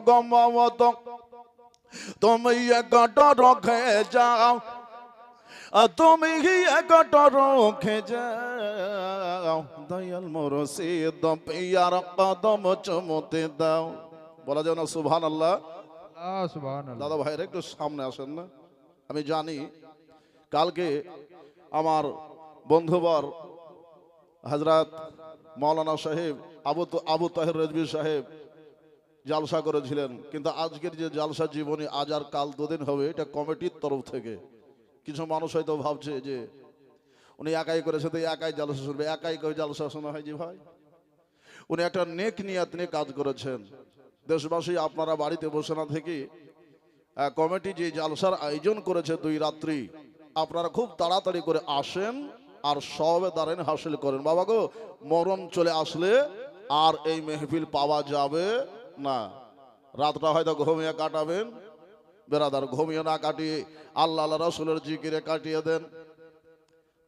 গমত তুমি একটা রখে যাও তুমি একটা রখে যাও। দয়াল মুর্শিদ পিয়ার কদম চুমতে দাও বলা যাও। না সুবহান আল্লাহ দাদা ভাইরা একটু সামনে আসেন না। আমি জানি কালকে আমার বন্ধুবর হজরত মৌলানা সাহেব আবু তো- আবু তাহের রেজবি সাহেব জালসা করেছিলেন। কিন্তু আজকের যে জালসা জীবনী, আজ আর কাল দুদিন হবে, এটা কমিটির তরফ থেকে। কিছু মানুষ হয়তো ভাবছে যে, উনি একাই করেছে তো একাই জালসা শুনবে। একাই করে জালসা শোনা হয় যে ভাই? উনি একটা নেক নিয়াত নিয়ে কাজ করেছেন। দেশবাসী, আপনারা বাড়িতে বসে না থেকে কমিটি যে জালসার আয়োজন করেছে দুই রাত্রি, আপনারা খুব তাড়াতাড়ি করে আসেন আর সবে দাঁড়েন হাসিল করেন। বাবা গো, মরণ চলে আসলে আর এই মেহফিল পাওয়া যাবে না। রাতটা হয়তো ঘুমিয়ে কাটাবেন। বেরাদার ঘুমিয়ে না কাটিয়ে আল্লাহ আল্লাহ রসুলের জিকিরে কাটিয়ে দেন।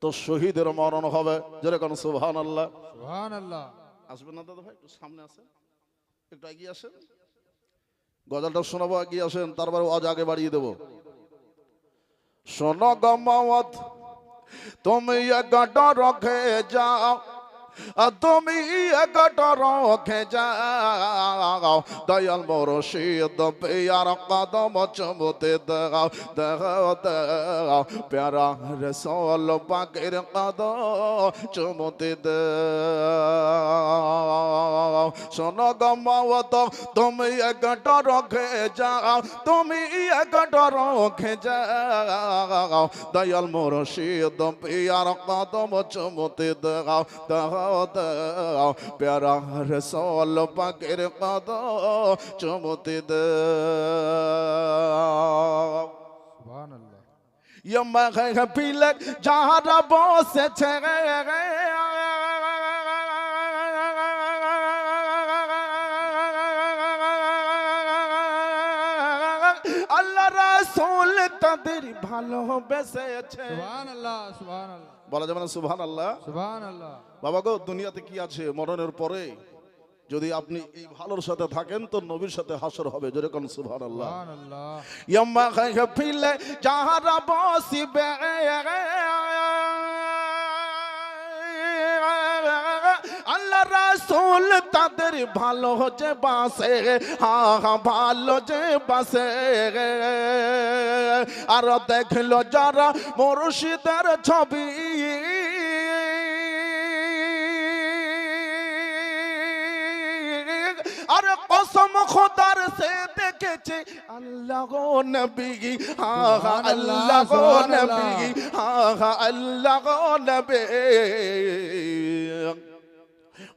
তো শহীদের মরণ হবে যেরকম সুবহান আল্লাহ সুবহানাল্লাহ। আসবেন না দাদা ভাই একটু সামনে আসেন। একটু এগিয়ে আসেন। গজালটা শোনাবো এগিয়ে আসেন তারপরে আজ আগে বাড়িয়ে দেবো। শোনো গমাওয়াত তুমি একটা রখে যাও। তুমি একটা রখে যাও। দয়াল মুর্শিদ, পিয়ার কদম চুমতে দাও দাও দাও। প্যারা রসোল পাকের কদম চুমতে দাও। শোনো গমাওয়াত তুমি একটা রখে যাও, তুমি একটা রখে যাও। দয়াল মুর্শিদ, পিয়ার কদম চুমতে দাও দাও। দাও প্যারা রসল পাকের কদম চুমতে দান ইয়ম্মা খাই পিলক যাহারা বসেছে তাদের ভালোবেসেছে সুবহানাল্লাহ সুবহানাল্লাহ। বলা যাবে না সুভান আল্লাহ সুবহানাল্লাহ। বাবা গো দুনিয়াতে কি আছে মরণের পরে? যদি আপনি এই ভালোর সাথে থাকেন তো নবীর সাথে হাসর হবে। যেরকম সুভান আল্লাহ সুবহানাল্লাহ। ইয়ম্মা খাই ফিলে যাহারা বসিবে রাসূল তাদের ভালো যে বাসে হা ভালো যে বাসে। আর দেখল যারা মুর্শিদের ছবি। আর কসম খোদার সে দেখেছে, আল্লাহ গো নবী হা আল্লাহ গো নবী হা হা আল্লাহ নবী।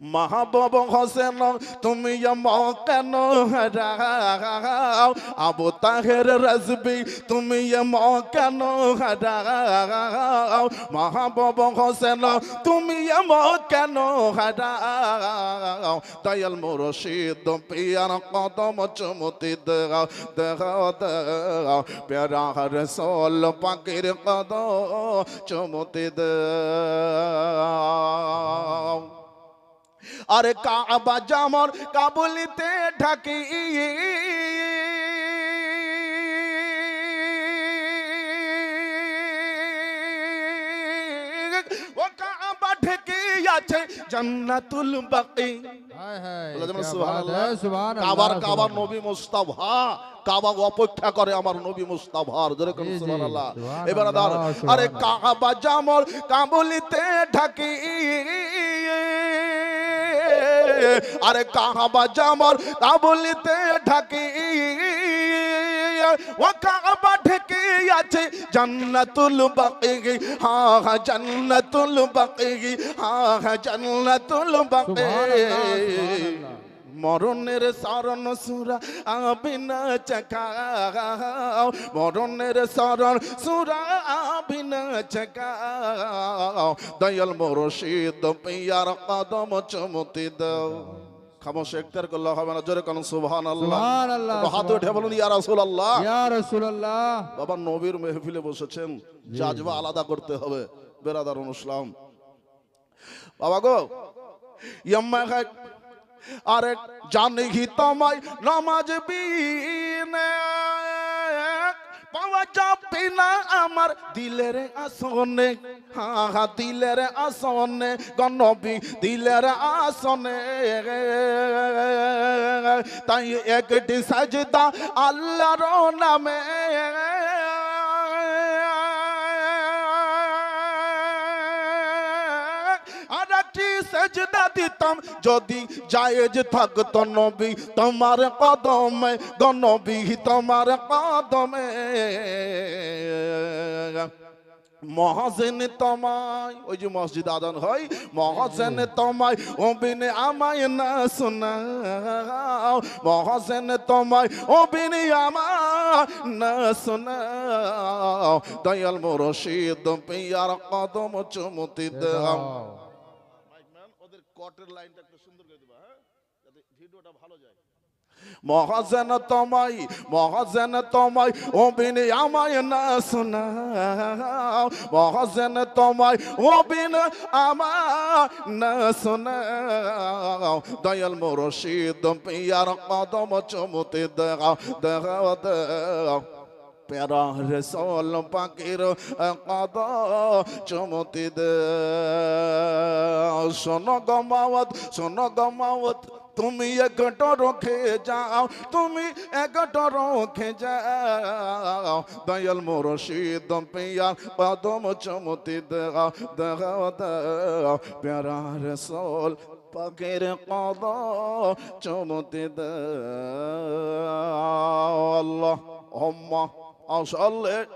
মাহবুব হোসেন তুমি কেন হারাও আবু তাহের রাজবি তুমি কেন হারাও মাহবুব হোসেন তুমি কেন হারাও দয়াল মুর্শিদ পিয়ার কদম চুমতি দেগাও দেগাও দেগাও প্যারা রসোল পাখির কদম চুমতি দেগাও আর কাবা জামর কাবুলিতে ঢাকি। ও আছে কাবার কাবার নবী অপেক্ষা করে আমার নবী আরে কাবা জামর কাবুলিতে ঢাকি। আরে কাহাবা জামর কাবুলিতে ঢাকি। ও কাবা ঢেকে আছে জান্নাতুল বাকি। হা হা, জান্নাতুল বাকি। হা হা, জান্নাতুল বাকি। মরণের শরণ সুরা আবিনা চকাও। মরণের শরণ সুরা আবিনা চকাও। দয়াল মুর্শিদ পিয়ার কদম চুমতি দাও। খামোশ একটার করলে হবে না জোরে কোন সুবহান আল্লাহ হাত উঠে বলুন ইয়া রাসূলুল্লাহ। ইয়া রাসূলুল্লাহ। বাবা নবীর মেহফিলে বসেছেন জাজবা আলাদা করতে হবে। বেরাদার ইসলাম। বাবা গো ইয়াম্মা আরে জানি তোমায় নামাজ বিনে। পাওয়া যাবে না আমার দিলের আসনে। হা দিলের আসনে, গণবি, দিলের আসনে। তাই একটি সাজদা আল্লাহর নামে। আর একটি সেজদা দিতাম যদি জায়েজ থাকতো নবী, তোমার কদমে গনবী তোমার কদমে। মহাজেন তোমায়, ওই যে মসজিদ আদান হয়, মহাজেন তোমায়, অবিনে আমায় না শোনাও। মহাজেন তোমায়, অবিনে আমায় না শোনাও। দয়াল মুরশিদ, পিয়ার কদম চুমতি দাও। কটের লাইনটা একটু সুন্দর করে দিবা হ্যাঁ? যাতে ভিডিওটা ভালো যায়। মহাজেন তোমায় মহাজেন তোমায় অবিনে আমায় না শোনাও। মহাজেন তোমায় অবিনে আমায় না শোনাও। দয়াল মুরশিদ, পিয়ার কদম চুমতি দাও দাও দাও। প্যারা রসল পাখির কদ চমতি দে শোনো গমাওত শোনো গমাওত তুমি একটা রখে যাও তুমি একটা রখে যাও দয়াল মুরশিদ পিয়ার কদম চমতি দেও দেও দেও প্যারা রসল পাখির কদ চমতি দে আল্লাহ হম্মা أصلي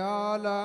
على